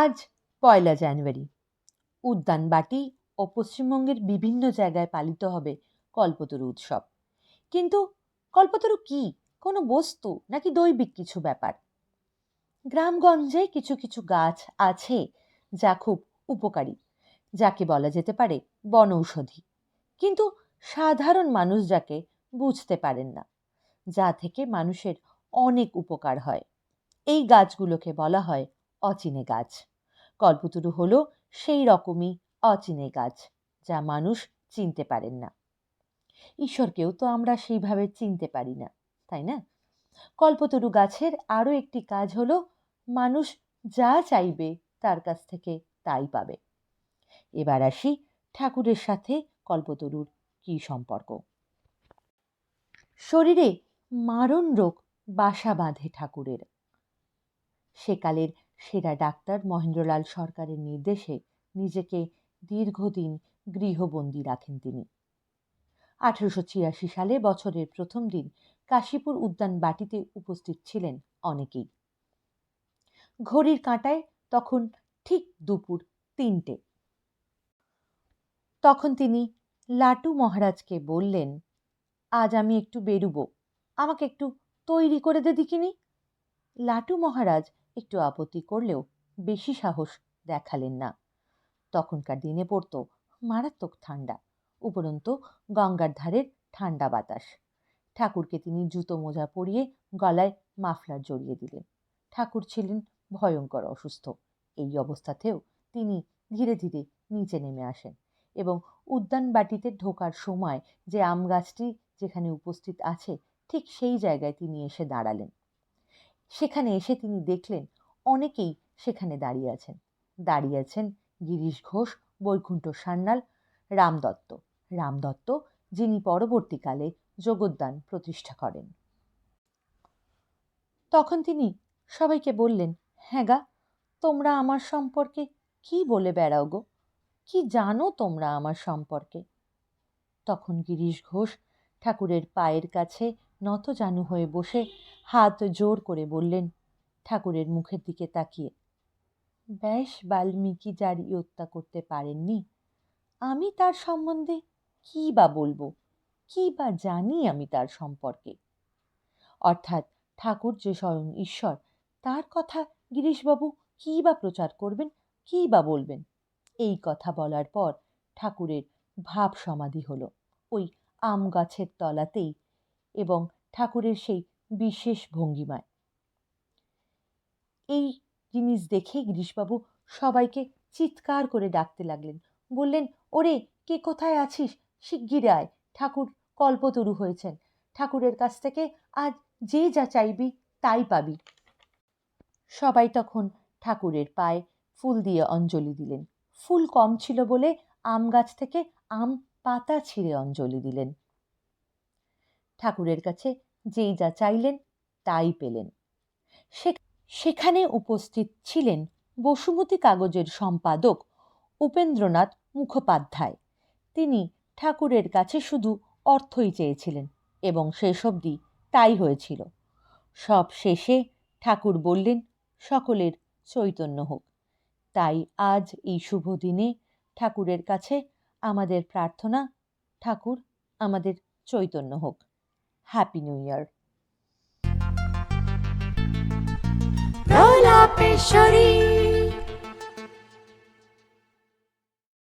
আজ পয়লা জানুয়ারি। উদ্যানবাটি ও পশ্চিমবঙ্গের বিভিন্ন জায়গায় পালিত হবে কল্পতরু উৎসব। কিন্তু কল্পতরু কি? কোনো বস্তু নাকি দৈবিক কিছু ব্যাপার? গ্রামগঞ্জে কিছু কিছু গাছ আছে যা খুব উপকারী, যাকে বলা যেতে পারে বনৌষধি। কিন্তু সাধারণ মানুষ যাকে বুঝতে পারেন না, যা থেকে মানুষের অনেক উপকার হয়। এই গাছগুলোকে বলা হয় অচিনে গাছ। কল্পতরু হলো সেই রকমই অচিনে গাছ, যা মানুষ চিনতে পারেন না। ঈশ্বরকেও তো আমরা সেইভাবে চিনতে পারি না, তাই না? কল্পতরু গাছের আরও একটি কাজ হলো মানুষ যা চাইবে তার কাছ থেকে তাই পাবে। এবার আসি ঠাকুরের সাথে কল্পতরুর কী সম্পর্ক। শরীরে মারণ রোগ বাসা বাঁধে ঠাকুরের। সেকালের সেরা ডাক্তার মহেন্দ্রলাল সরকারের নির্দেশে নিজেকে দীর্ঘদিন গৃহবন্দী রাখেন তিনি। আঠেরোশো ছিয়াশি সালে বছরের প্রথম দিন কাশীপুর উদ্যান বাটিতে উপস্থিত ছিলেন অনেকেই। ঘড়ির কাঁটায় তখন ঠিক দুপুর তিনটে। তখন তিনি লাটু মহারাজকে বললেন, আজ আমি একটু বেরুবো। আমাকে একটু তৈরি করে দে দিকিনি লাটু মহারাজ একটু আপত্তি করলেও বেশি সাহস দেখালেন না। তখনকার দিনে পড়তো মারাত্মক ঠান্ডা, উপরন্তু গঙ্গার ধারের ঠান্ডা বাতাস। ঠাকুরকে তিনি জুতো মোজা পরিয়ে গলায় মাফলার জড়িয়ে দিলেন। ঠাকুর ছিলেন ভয়ঙ্কর অসুস্থ। এই অবস্থাতেও তিনি ধীরে ধীরে নিচে নেমে আসেন এবং উদ্যান বাটিতে ঢোকার সময় যে আম গাছটি যেখানে উপস্থিত আছে, ঠিক সেই জায়গায় তিনি এসে দাঁড়ালেন। সেখানে এসে তিনি দেখলেন অনেকেই সেখানে দাঁড়িয়ে আছেন। দাঁড়িয়ে আছেন গিরিশ ঘোষ, বৈকুণ্ঠ সান্যাল রামদত্ত রামদত্ত যিনি পরবর্তীকালে যোগদান প্রতিষ্ঠা করেন। তখন তিনি সবাইকে বললেন হ্যাঁ গা, তোমরা আমার সম্পর্কে কি বলে বেড়াও গো? কি জানো তোমরা আমার সম্পর্কে? তখন গিরিশ ঘোষ ঠাকুরের পায়ের কাছে নত জানু হয়ে বসে হাত জোর করে বললেন, ঠাকুরের মুখের দিকে তাকিয়ে ব্যাস বাল্মীকি জারি হত্যা করতে পারেননি, আমি তার সম্বন্ধে কী বা বলব? কী বা জানি আমি তার সম্পর্কে? অর্থাৎ ঠাকুর যে স্বয়ং ঈশ্বর, তার কথা গিরিশবাবু কী বা প্রচার করবেন, কী বা বলবেন? এই কথা বলার পর ঠাকুরের ভাব সমাধি হলো ওই আম গাছের তলাতেই এবং ঠাকুরের সেই বিশেষ ভঙ্গিমায়। এই জিনিস দেখে গিরিশবাবু সবাইকে চিৎকার করে ডাকতে লাগলেন। বললেন, ওরে, কে কোথায় আছিস? শিগগির আয়, ঠাকুর কল্পতরু হয়েছেন। ঠাকুরের কাছ থেকে আজ যে যা চাইবি, তাই পাবি। সবাই তখন ঠাকুরের পায়ে ফুল দিয়ে অঞ্জলি দিলেন। ফুল কম ছিল বলে আম গাছ থেকে আম পাতা ছিঁড়ে অঞ্জলি দিলেন। ঠাকুরের কাছে যেই যা চাইলেন তাই পেলেন। সেখানে উপস্থিত ছিলেন বসুমতী কাগজের সম্পাদক উপেন্দ্রনাথ মুখোপাধ্যায়। তিনি ঠাকুরের কাছে শুধু অর্থই চেয়েছিলেন এবং শেষ অবধি তাই হয়েছিল। সব শেষে ঠাকুর বললেন, সকলের চৈতন্য হোক। তাই আজ এই শুভ দিনে ঠাকুরের কাছে আমাদের প্রার্থনা, ঠাকুর আমাদের চৈতন্য হোক। Happy new year প্রলাপেশ্বরী